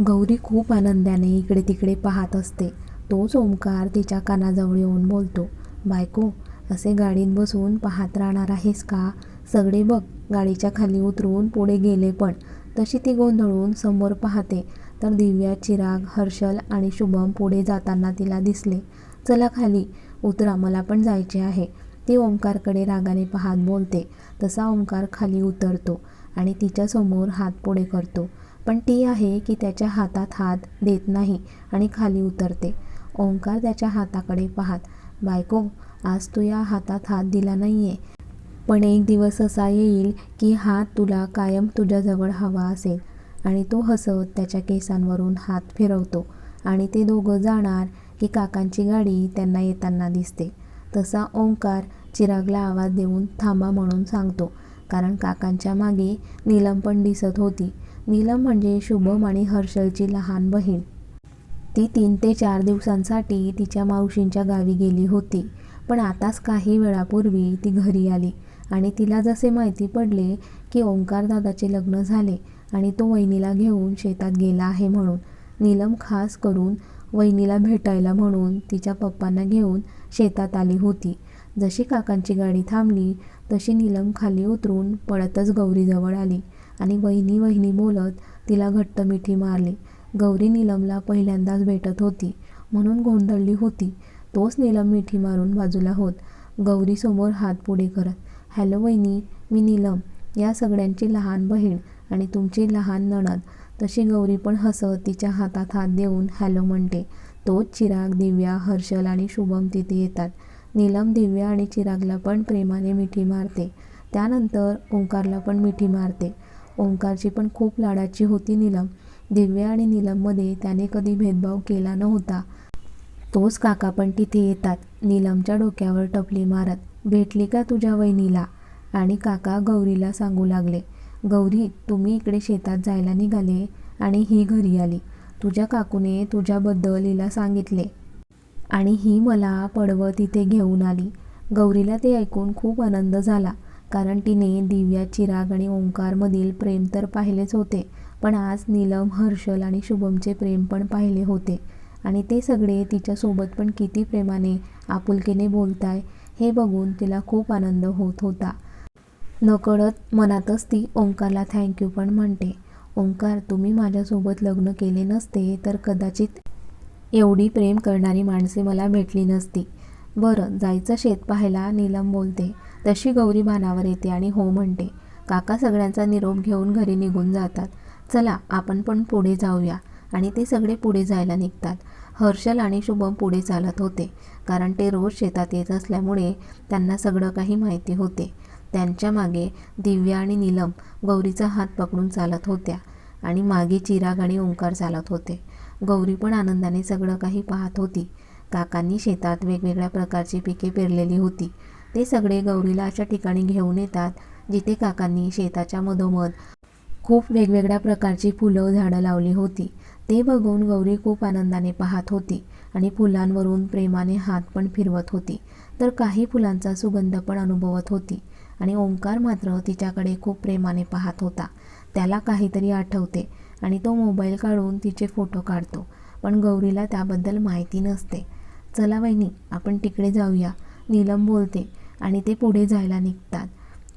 गौरी खूप आनंदाने इकडे तिकडे पाहत असते. तोच ओंकार तिच्या कानाजवळ येऊन बोलतो बायको असे गाडीत बसून पाहत राहणार आहेस का? सगळे बघ गाडीच्या खाली उतरून पुढे गेले पण. तशी ती गोंधळून समोर पाहते तर दिव्या चिराग हर्षल आणि शुभम पुढे जाताना तिला दिसले चला खाली उतरा मला पण जायचे आहे. ती ओंकारकडे रागाने पाहत बोलते तसा ओंकार खाली उतरतो आणि तिच्यासमोर हात पुढे करतो. पण ती आहे की त्याच्या हातात हात देत नाही आणि खाली उतरते. ओंकार त्याच्या हाताकडे पाहत बायको आज तू या हातात हात दिला नाही आहे पण एक दिवस असा येईल की हात तुला कायम तुझ्याजवळ हवा असेल. आणि तो हसत त्याच्या केसांवरून हात फिरवतो आणि ते दोघं जाणार की काकांची गाडी त्यांना येताना दिसते. तसा ओंकार चिरागला आवाज देऊन थांबा म्हणून सांगतो कारण काकांच्या मागे नीलम पण दिसत होती. नीलम म्हणजे शुभम आणि हर्षलची लहान बहीण. ती तीन ते चार दिवसांसाठी तिच्या मावशींच्या गावी गेली होती. पण आताच काही वेळापूर्वी ती घरी आली आणि तिला जसे माहिती पडले की ओंकार दादाचे लग्न झाले आणि तो वहिनीला घेऊन शेतात गेला आहे म्हणून. नीलम खास करून वहिनीला भेटायला म्हणून तिच्या पप्पांना घेऊन शेतात आली होती. जशी काकांची गाडी थांबली तशी नीलम खाली उतरून पळतच गौरीजवळ आली. आणि वहिनी वहिनी बोलत तिला घट्ट मिठी मारली. गौरी नीलमला पहिल्यांदाच भेटत होती. म्हणून गोंधळली होती. तोच नीलम मिठी मारून बाजूला होत. गौरीसमोर हात पुढे करत हॅलो वहिनी मी नीलम. या सगळ्यांची लहान बहीण आणि तुमची लहान नणद. तशी गौरी पण हसत तिच्या हातात हात देऊन हॅलो म्हणते. तोच चिराग दिव्या हर्षल आणि शुभम तिथे येतात. नीलम दिव्या आणि चिरागला पण प्रेमाने मिठी मारते. त्यानंतर ओंकारला पण मिठी मारते. ओंकारची पण खूप लाडाची होती नीलम. दिव्या आणि नीलममध्ये त्याने कधी भेदभाव केला नव्हता. तोच काका पण तिथे येतात. नीलमच्या डोक्यावर टपली मारत भेटली का तुझ्या वहिनीला? आणि काका गौरीला सांगू लागले गौरी तुम्ही इकडे शेतात जायला निघाले आणि ही घरी आली. तुझ्या काकूने तुझ्याबद्दल हिला सांगितले आणि ही मला पडवत इथे घेऊन आली. गौरीला ते ऐकून खूप आनंद झाला. कारण तिने दिव्या चिराग आणि ओंकारमधील प्रेम तर पाहिलेच होते पण आज नीलम हर्षल आणि शुभमचे प्रेम पण पाहिले होते. आणि ते सगळे तिच्यासोबत पण किती प्रेमाने आपुलकीने बोलताय हे बघून तिला खूप आनंद होत होता. नकळत मनातच ती ओंकारला थँक्यू पण म्हणते ओंकार तुम्ही माझ्यासोबत लग्न केले नसते तर कदाचित एवढी प्रेम करणारी माणसे मला भेटली नसती. बरं जायचं शेत पाहायला नीलम बोलते. तशी गौरी भानावर येते आणि हो म्हणते काका सगळ्यांचा निरोप घेऊन घरी निघून जातात. चला आपण पण पुढे जाऊया. आणि ते सगळे पुढे जायला निघतात. हर्षल आणि शुभम पुढे चालत होते कारण ते रोज शेतात येत असल्यामुळे त्यांना सगळं काही माहिती होते. त्यांच्या मागे दिव्या आणि नीलम गौरीचा हात पकडून चालत होत्या आणि मागे चिराग आणि ओंकार चालत होते. गौरी पण आनंदाने सगळं काही पाहत होती. काकांनी शेतात वेगवेगळ्या प्रकारची पिके पेरलेली होती. ते सगळे गौरीला अशा ठिकाणी घेऊन येतात जिथे काकांनी शेताच्या मधोमध खूप वेगवेगळ्या प्रकारची फुलं झाडं लावली होती. ते बघून गौरी खूप आनंदाने पाहत होती आणि फुलांवरून प्रेमाने हात पण फिरवत होती. तर काही फुलांचा सुगंध पण अनुभवत होती आणि ओंकार मात्र तिच्याकडे खूप प्रेमाने पाहत होता. त्याला काहीतरी आठवते आणि तो मोबाईल काढून तिचे फोटो काढतो पण गौरीला त्याबद्दल माहिती नसते. चला वहिनी आपण तिकडे जाऊया नीलम बोलते आणि ते पुढे जायला निघतात.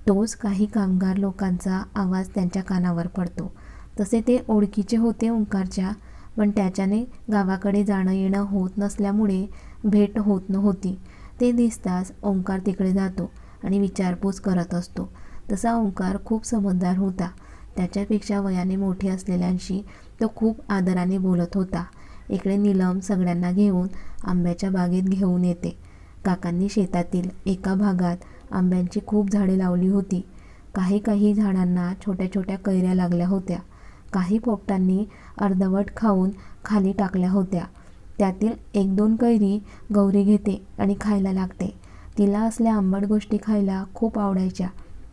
तोच काही कामगार लोकांचा आवाज त्यांच्या कानावर पडतो. तसे ते ओळखीचे होते ओंकारच्या पण त्याच्याने गावाकडे जाणं येणं होत नसल्यामुळे भेट होत नव्हती. ते दिसताच ओंकार तिकडे जातो आणि विचारपूस करत असतो. तसा ओंकार खूप समजदार होता. त्याच्यापेक्षा वयाने मोठे असलेल्यांशी तो खूप आदराने बोलत होता. इकडे नीलम सगळ्यांना घेऊन आंब्याच्या बागेत घेऊन येते. काकांनी शेतातील एका भागात आंब्यांची खूप झाडे लावली होती. काही काही झाडांना छोट्या छोट्या कैऱ्या लागल्या होत्या. काही पोपटांनी अर्धवट खाऊन खाली टाकल्या होत्या. त्यातील एक दोन कैरी गौरी घेते आणि खायला लागते. तिला असल्या आंबट गोष्टी खायला खूप आवडायच्या.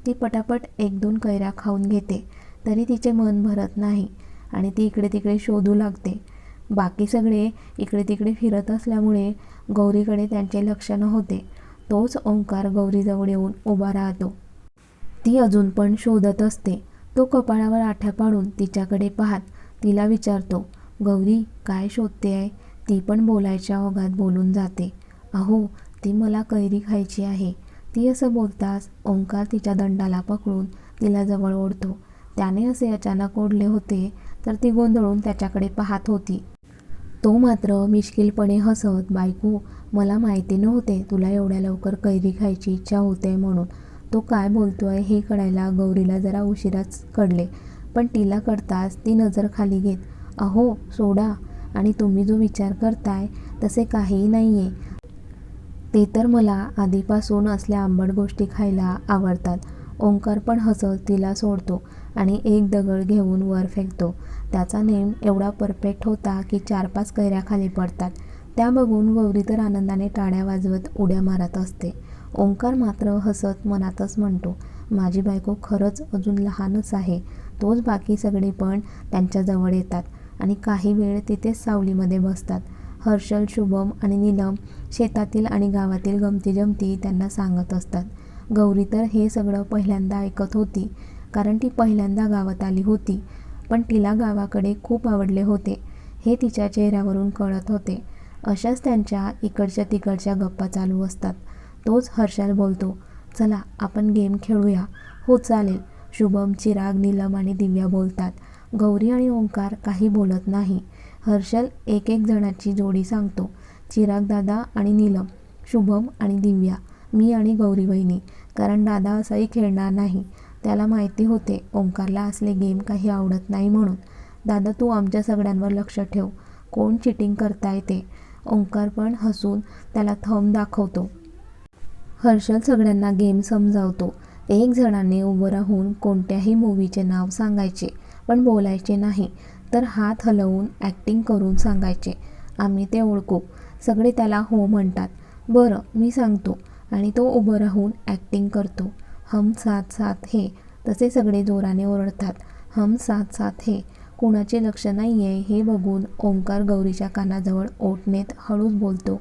ती पटापट एक दोन कैऱ्या खाऊन घेते तरी तिचे मन भरत नाही आणि ती इकडे तिकडे शोधू लागते. बाकी सगळे इकडे तिकडे फिरत असल्यामुळे गौरीकडे त्यांचे लक्ष नव्हते. तोच ओंकार गौरीजवळ येऊन उभा राहतो. ती अजून पण शोधत असते. तो कपाळावर आठ्या पाडून तिच्याकडे पाहत तिला विचारतो गौरी काय शोधते आहे ती पण बोलायच्या ओघात बोलून जाते. अहो ती मला कैरी खायची आहे. ती असं बोलताच ओंकार तिच्या दंडाला पकडून तिला जवळ ओढतो. त्याने असे अचानक ओढले होते तर ती गोंधळून त्याच्याकडे पाहत होती. तो मात्र मिश्किलपणे हसत बायको मला माहिती नव्हते तुला एवढ्या लवकर कैरी खायची इच्छा होते म्हणून. तो काय बोलतोय हे कळायला गौरीला जरा उशिराच कळले. पण तिला कळताच ती नजर खाली घेत अहो सोडा. आणि तुम्ही जो विचार करताय तसे काहीही नाही आहे ते तर मला आधीपासून असल्या आंबट गोष्टी खायला आवडतात. ओंकार पण हसत तिला सोडतो आणि एक दगड घेऊन वर फेकतो. त्याचा नेम एवढा परफेक्ट होता की चार पाच कैऱ्या खाली पडतात. त्या बघून गौरी तर आनंदाने टाळ्या वाजवत उड्या मारत असते. ओंकार मात्र हसत मनातच म्हणतो माझी बायको खरंच अजून लहानच आहे. तोच बाकी सगळे पण त्यांच्याजवळ येतात आणि काही वेळ तिथेच सावलीमध्ये बसतात. हर्षल शुभम आणि नीलम शेतातील आणि गावातील गमती जमती त्यांना सांगत असतात. गौरी तर हे सगळं पहिल्यांदा ऐकत होती कारण ती पहिल्यांदा गावात आली होती. पण तिला गावाकडे खूप आवडले होते हे तिच्या चेहऱ्यावरून कळत होते. अशाच त्यांच्या इकडच्या तिकडच्या गप्पा चालू असतात. तोच हर्षल बोलतो चला आपण गेम खेळूया. हो चालेल. शुभम चिराग नीलम आणि दिव्या बोलतात. गौरी आणि ओंकार काही बोलत नाही. हर्षल एक एक जणाची जोडी सांगतो. चिराग दादा आणि नीलम शुभम आणि दिव्या मी आणि गौरी वहिनी कारण दादा असंही खेळणार नाही. त्याला माहिती होते ओंकारला असले गेम काही आवडत नाही म्हणून. दादा तू आमच्या सगळ्यांवर लक्ष ठेव. कोण चिटिंग करताय ते ओंकार पण हसून त्याला थंब दाखवतो. हर्षल सगळ्यांना गेम समजावतो. एक जणाने उभं राहून कोणत्याही मूवीचे नाव सांगायचे पण बोलायचे नाही तर हात हलवून ॲक्टिंग करून सांगायचे. आम्ही ते ओळखू. सगळे त्याला हो म्हणतात. बरं मी सांगतो. आणि तो उभं राहून ॲक्टिंग करतो. हम साथ साथ हे तसे सगळे जोराने ओरडतात. हम साथ साथ हे. कुणाचे लक्ष नाही आहे हे बघून ओंकार गौरीच्या कानाजवळ ओटनेत हळूच बोलतो.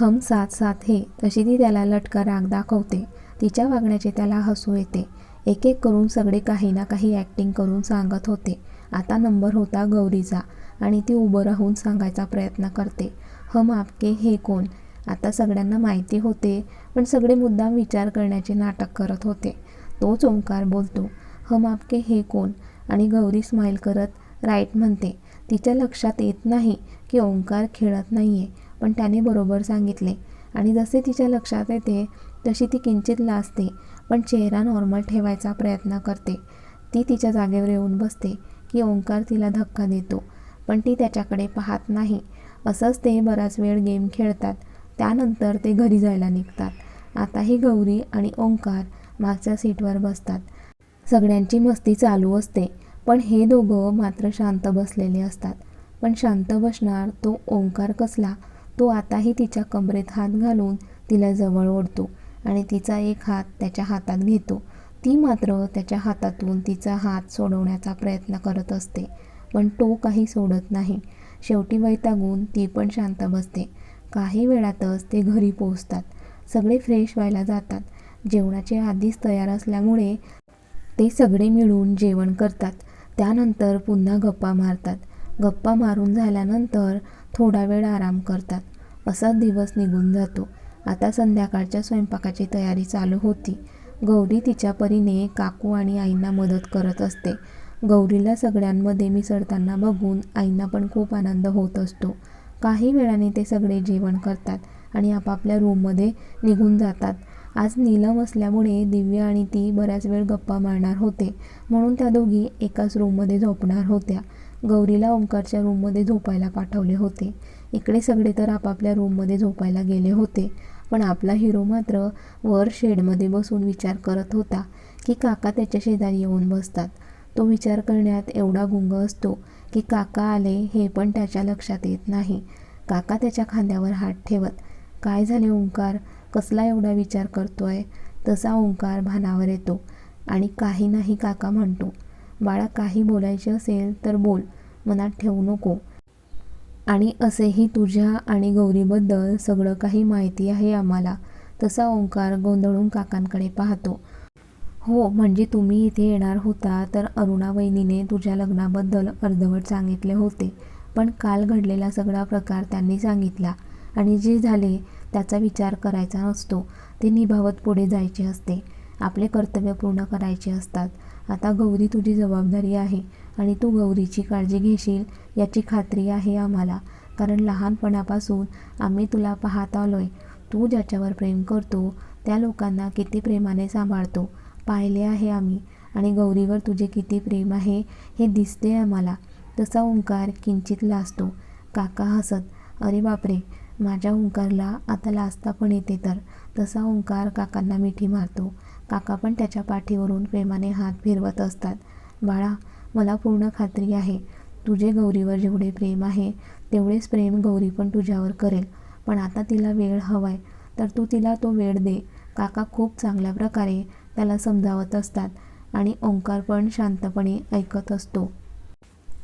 हम साथ साथ हे तशी ती त्याला लटका राग दाखवते. तिच्या वागण्याचे त्याला हसू येते. एक एक करून सगळे काही ना काही ॲक्टिंग करून सांगत होते. आता नंबर होता गौरीचा आणि ती उभं राहून सांगायचा प्रयत्न करते. हम आपके हे कोण? आता सगळ्यांना माहिती होते पण सगळे मुद्दाम विचार करण्याचे नाटक करत होते. तोच ओंकार बोलतो हम आपके हे कोण आणि गौरी स्माईल करत राईट म्हणते तिच्या लक्षात येत नाही की ओंकार खेळत नाही आहे पण त्याने बरोबर सांगितले आणि जसे तिच्या लक्षात येते तशी ती किंचित लाजते पण चेहरा नॉर्मल ठेवायचा प्रयत्न करते. ती तिच्या जागेवर येऊन बसते की ओंकार तिला धक्का देतो पण ती त्याच्याकडे पाहत नाही. असंच ते बराच वेळ गेम खेळतात. त्यानंतर ते घरी जायला निघतात. आताही गौरी आणि ओंकार मागच्या सीटवर बसतात. सगळ्यांची मस्ती चालू असते पण हे दोघं मात्र शांत बसलेले असतात. पण शांत बसणार तो ओंकार कसला तो आताही तिच्या कमरेत हात घालून तिला जवळ ओढतो आणि तिचा एक हात त्याच्या हातात घेतो. ती मात्र त्याच्या हातातून तिचा हात सोडवण्याचा प्रयत्न करत असते पण तो काही सोडत नाही. शेवटी वैतागून ती पण शांत बसते. काही वेळातच ते घरी पोहोचतात. सगळे फ्रेश व्हायला जातात. जेवणाचे आधीच तयार असल्यामुळे ते सगळे मिळून जेवण करतात. त्यानंतर पुन्हा गप्पा मारतात. गप्पा मारून झाल्यानंतर थोडा वेळ आराम करतात. असाच दिवस निघून जातो. आता संध्याकाळच्या स्वयंपाकाची तयारी चालू होती. गौरी तिच्या परीने काकू आणि आईंना मदत करत असते. गौरीला सगळ्यांमध्ये मिसळताना बघून आईंना पण खूप आनंद होत असतो. काही वेळाने ते सगळे जेवण करतात आणि आपापल्या रूममध्ये निघून जातात. आज नीलम असल्यामुळे दिव्या आणि ती बऱ्याच वेळ गप्पा मारणार होते. म्हणून त्या दोघी एकाच रूममध्ये झोपणार होत्या. गौरीला ओंकारच्या रूममध्ये झोपायला पाठवले होते. इकडे सगळे तर आपापल्या रूममध्ये झोपायला गेले होते. पण आपला हिरो मात्र वर शेडमध्ये बसून विचार करत होता की काका त्याच्या शेजारी येऊन बसतात. तो विचार करण्यात एवढा गुंग असतो की काका आले हे पण त्याच्या लक्षात येत नाही. काका त्याच्या खांद्यावर हात ठेवत काय झाले ओंकार? कसला एवढा विचार करतोय? तसा ओंकार भानावर येतो आणि काही नाही काका म्हणतो बाळा काही बोलायचे असेल तर बोल मनात ठेवू नको. आणि असेही तुझ्या आणि गौरीबद्दल सगळं काही माहिती आहे आम्हाला तसा ओंकार गोंधळून काकांकडे पाहतो. हो म्हणजे तुम्ही इथे येणार होता तर अरुणा वहिनीने तुझ्या लग्नाबद्दल अर्धवट सांगितले होते. पण काल घडलेला सगळा प्रकार त्यांनी सांगितला आणि जे झाले त्याचा विचार करायचा नसतो. ते निभावत पुढे जायचे असते. आपले कर्तव्य पूर्ण करायचे असतात. आता गौरी तुझी जबाबदारी आहे आणि तू गौरीची काळजी घेशील याची खात्री आहे आम्हाला. कारण लहानपणापासून आम्ही तुला पाहत आलो आहे तू ज्याच्यावर प्रेम करतो त्या लोकांना किती प्रेमाने सांभाळतो. पाहिले आहे आम्ही. आणि गौरीवर तुझे किती प्रेम आहे हे दिसते आम्हाला. तसा ओंकार किंचित लाजतो. काका हसत अरे बापरे माझ्या ओंकारला आता लाजता पण येते तर. तसा ओंकार काकांना मिठी मारतो. काका पण त्याच्या पाठीवरून प्रेमाने हात फिरवत असतात. बाळा मला पूर्ण खात्री आहे. तुझे गौरीवर जेवढे प्रेम आहे तेवढेच प्रेम गौरी पण तुझ्यावर करेल. पण आता तिला वेळ हवाय. तर तू तिला तो वेळ दे. काका खूप चांगल्या प्रकारे त्याला समजावत असतात आणि ओंकार पण शांतपणे ऐकत असतो.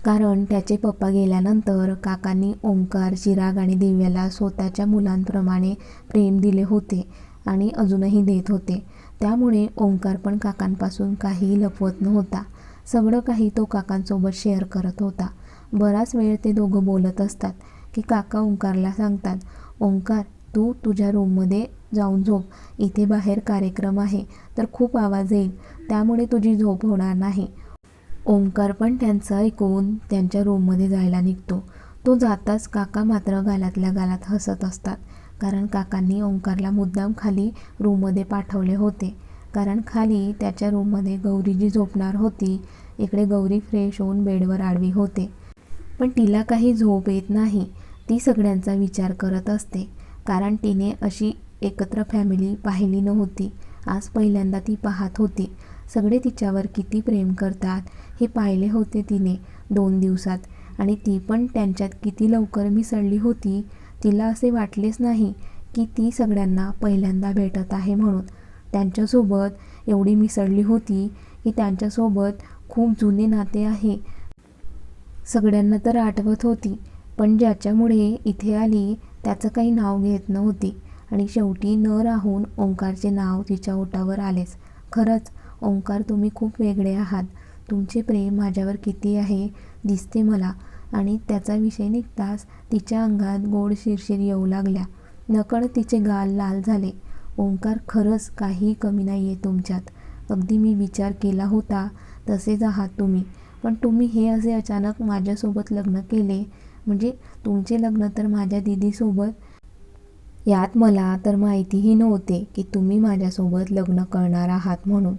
कारण त्याचे पप्पा गेल्यानंतर काकांनी ओंकार चिराग आणि दिव्याला स्वतःच्या मुलांप्रमाणे प्रेम दिले होते आणि अजूनही देत होते. त्यामुळे ओंकार पण काकांपासून काहीही लपवत नव्हता. सगळं काही तो काकांसोबत शेअर करत होता. बराच वेळ ते दोघं बोलत असतात की काका ओंकारला सांगतात ओंकार तू तुझ्या रूममध्ये जाऊन झोप. इथे बाहेर कार्यक्रम आहे तर खूप आवाज येईल. त्यामुळे तुझी झोप होणार नाही. ओंकार पण त्यांचं ऐकून त्यांच्या रूममध्ये जायला निघतो. तो जाताच काका मात्र गालातल्या गालात हसत असतात कारण काकांनी ओंकारला मुद्दाम खाली रूममध्ये पाठवले होते. कारण खाली त्याच्या रूममध्ये गौरी जी झोपणार होती. इकडे गौरी फ्रेश होऊन बेडवर आडवी होते. पण तिला काही झोप येत नाही. ती सगळ्यांचा विचार करत असते. कारण तिने अशी एकत्र फॅमिली पाहिली नव्हती. आज पहिल्यांदा ती पाहत होती. सगळे तिच्यावर किती प्रेम करतात हे पाहिले होते तिने दोन दिवसात. आणि ती पण त्यांच्यात किती लवकर मिसळली होती तिला असे वाटलेच नाही की ती सगळ्यांना पहिल्यांदा भेटत आहे म्हणून. त्यांच्यासोबत एवढी मिसळली होती की त्यांच्यासोबत खूप जुने नाते आहे. सगळ्यांना तर आठवत होती पण ज्याच्यामुळे इथे आली त्याचं काही नाव घेत नव्हती. आणि शेवटी न राहून ओंकारचे नाव तिच्या ओटावर आलेच. खरंच ओंकार तुम्ही खूप वेगळे आहात. तुमचे प्रेम माझ्यावर किती आहे दिसते मला. आणि त्याचा विषय निघताच तिच्या अंगात गोड शिरशीर येऊ लागल्या. नकळ तिचे गाल लाल झाले. ओंकार खरंच काही कमी नाही आहे तुमच्यात. अगदी मी विचार केला होता तसेच आहात तुम्ही. पण तुम्ही हे असे अचानक माझ्यासोबत लग्न केले. म्हणजे तुमचे लग्न तर माझ्या दीदीसोबत यात मला तर माहितीही नव्हते की तुम्ही माझ्यासोबत लग्न करणार आहात म्हणून.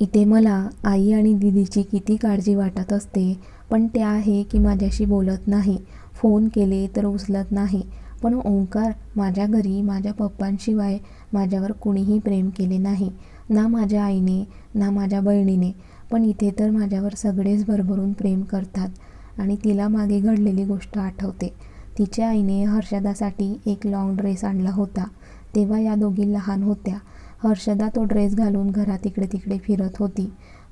इथे मला आई आणि दिदीची किती काळजी वाटत असते पण ते आहे की माझ्याशी बोलत नाही फोन केले तर उचलत नाही पण ओंकार माझ्या घरी माझ्या पप्पांशिवाय माझ्यावर कुणीही प्रेम केले नाही ना माझ्या आईने ना माझ्या बहिणीने पण इथे तर माझ्यावर सगळेच भरभरून प्रेम करतात आणि तिला मागे घडलेली गोष्ट आठवते. तिच्या आईने हर्षदासाठी एक लाँग ड्रेस आणला होता. तेव्हा या दोघी लहान होत्या. हर्षदा तो ड्रेस घालून घरात इकडे तिकडे फिरत होती.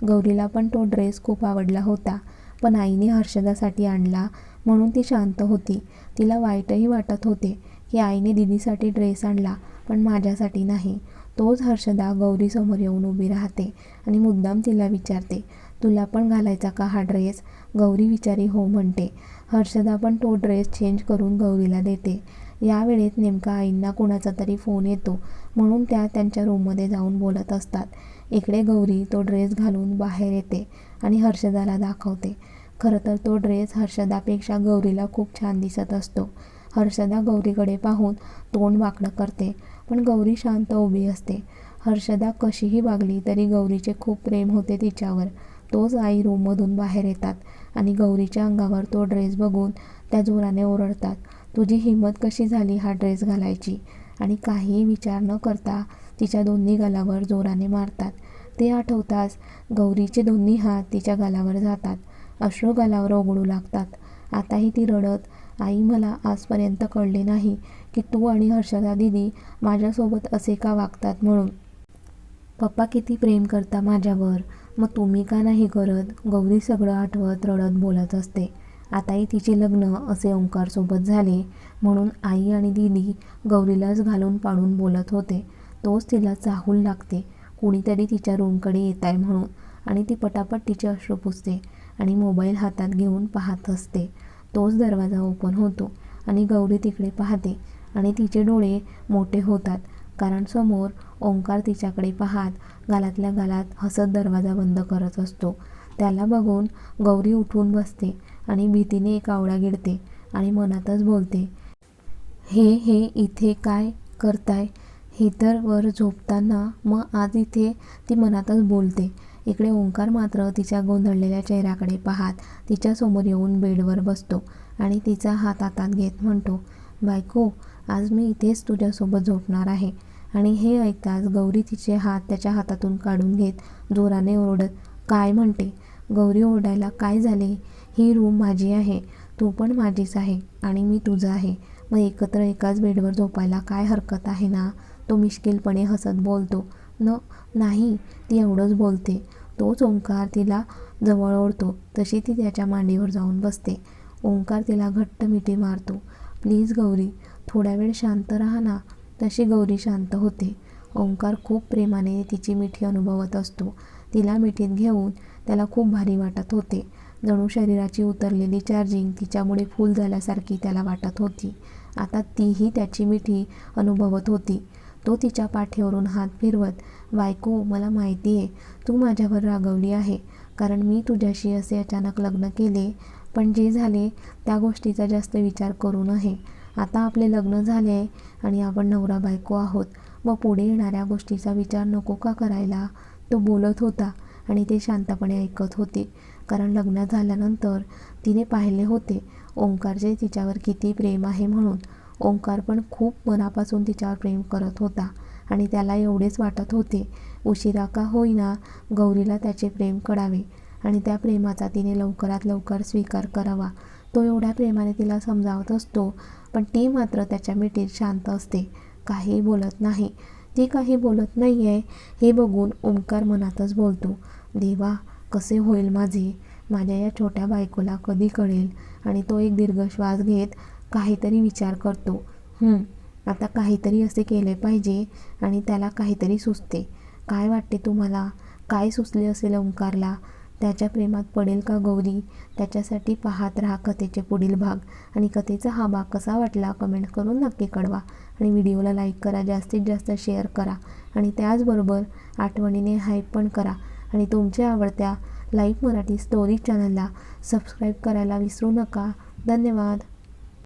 गौरीला पण तो ड्रेस खूप आवडला होता. पण आईने हर्षदासाठी आणला म्हणून ती शांत होती. तिला वाईटही वाटत होते की आईने दिदीसाठी ड्रेस आणला पण माझ्यासाठी नाही. तोच हर्षदा गौरीसमोर येऊन उभी राहते आणि मुद्दाम तिला विचारते तुला पण घालायचा का हा ड्रेस गौरी विचारी हो म्हणते हर्षदा पण तो ड्रेस चेंज करून गौरीला देते. यावेळेत नेमका आईंना कुणाचा तरी फोन येतो म्हणून त्या त्यांच्या रूममध्ये जाऊन बोलत असतात. इकडे गौरी तो ड्रेस घालून बाहेर येते आणि हर्षदाला दाखवते. खरं तर तो ड्रेस हर्षदापेक्षा गौरीला खूप छान दिसत असतो. हर्षदा गौरीकडे पाहून तोंड वाकडं करते पण गौरी शांत उभी असते. हर्षदा कशीही वागली तरी गौरीचे खूप प्रेम होते तिच्यावर. तोच आई रूममधून बाहेर येतात. आणि गौरीच्या अंगावर तो ड्रेस बघून त्या जोराने ओरडतात तुझी हिंमत कशी झाली हा ड्रेस घालायची? आणि काहीही विचार न करता तिच्या दोन्ही गालावर जोराने मारतात. ते आठवताच गौरीचे दोन्ही हात तिच्या गालावर जातात अश्रू गालावर ओघळू लागतात. आताही ती रडत आई मला आजपर्यंत कळले नाही की तू आणि हर्षदा दिदी माझ्यासोबत असे का वागतात म्हणून? पप्पा किती प्रेम करता माझ्यावर. मग तुम्ही का नाही करत? गौरी सगळं आठवत रडत बोलत असते. आताही तिचे लग्न असे ओंकारसोबत झाले म्हणून आई आणि दिदी गौरीलाच घालून पाडून बोलत होते. तोच तिला चाहूल लागते. कुणीतरी तिच्या रूमकडे येत आहे म्हणून आणि ती पटापट तिचे अश्रू पुसते आणि मोबाईल हातात घेऊन पाहत असते. तोच दरवाजा ओपन होतो आणि गौरी तिकडे पाहते आणि तिचे डोळे मोठे होतात. कारण समोर ओंकार तिच्याकडे पाहत गालातल्या गालात हसत दरवाजा बंद करत असतो. त्याला बघून गौरी उठून बसते आणि भीतीने एक आवळा गिळते आणि मनातच बोलते हे हे इथे काय करताय हे तर वर झोपताना मग आज इथे ती मनातच बोलते. इकडे ओंकार मात्र तिच्या गोंधळलेल्या चेहऱ्याकडे पाहत तिच्यासमोर येऊन बेडवर बसतो आणि तिचा हात हातात घेत म्हणतो बायको आज मी इथेच तुझ्यासोबत झोपणार आहे. आणि हे ऐकताच गौरी तिचे हात त्याच्या हातातून काढून घेत जोराने ओरडत काय म्हणते? गौरी ओरडायला काय झाले? ही रूम माझी आहे. तू पण माझीच आहे. आणि मी तुझा आहे. मग एकत्र एकाच बेडवर झोपायला काय हरकत आहे ना तो मिश्किलपणे हसत बोलतो. न नाही. ती एवढंच बोलते. तोच ओंकार तिला जवळ ओढतो. तशी ती त्याच्या मांडीवर जाऊन बसते. ओंकार तिला घट्ट मिठी मारतो. प्लीज गौरी थोड्या वेळ शांत राहा ना. तशी गौरी शांत होते. ओंकार खूप प्रेमाने तिची मिठी अनुभवत असतो. तिला मिठीत घेऊन त्याला खूप भारी वाटत होते. जणू शरीराची उतरलेली चार्जिंग तिच्यामुळे फुल झाल्यासारखी त्याला वाटत होती. आता तीही त्याची मिठी अनुभवत होती. तो तिच्या पाठीवरून हात फिरवत बायको मला माहिती आहे तू माझ्यावर रागवली आहे. कारण मी तुझ्याशी असे अचानक लग्न केले. पण जे झाले त्या गोष्टीचा जास्त विचार करू नये. आता आपले लग्न झाले आहे आणि आपण नवरा बायको आहोत. मग पुढे येणाऱ्या गोष्टीचा विचार नको का करायला? तो बोलत होता आणि ते शांतपणे ऐकत होते. कारण लग्न झाल्यानंतर तिने पाहिले होते ओंकारचे तिच्यावर किती प्रेम आहे म्हणून. ओंकार पण खूप मनापासून तिच्यावर प्रेम करत होता आणि त्याला एवढेच वाटत होते उशिरा का होईना गौरीला त्याचे प्रेम कळावे आणि त्या प्रेमाचा तिने लवकरात लवकर स्वीकार करावा. तो एवढ्या प्रेमाने तिला समजावत असतो पण ती मात्र त्याच्या मिठीत शांत असते. काही बोलत नाही. ती काही बोलत नाही आहे हे बघून ओंकार मनातच बोलतो. देवा कसे होईल माझे? माझ्या या छोट्या बायकोला कधी कळेल? आणि तो एक दीर्घ श्वास घेत काहीतरी विचार करतो. आता काहीतरी असे केले पाहिजे आणि त्याला काहीतरी सुचते. काय वाटते तुम्हाला? काय सुचले असेल ओंकारला? त्याच्या प्रेमात पडेल का गौरी? त्याच्यासाठी पाहत राहा कथेचे पुढील भाग. आणि कथेचा हा भाग कसा वाटला कमेंट करून नक्की कळवा. आणि व्हिडिओला लाईक करा जास्तीत जास्त शेअर करा. आणि त्याचबरोबर आठवणीने हाईप पण करा. आणि तुमच्या आवडत्या लाईव्ह मराठी स्टोरी चॅनलला सबस्क्राईब करायला विसरू नका. धन्यवाद.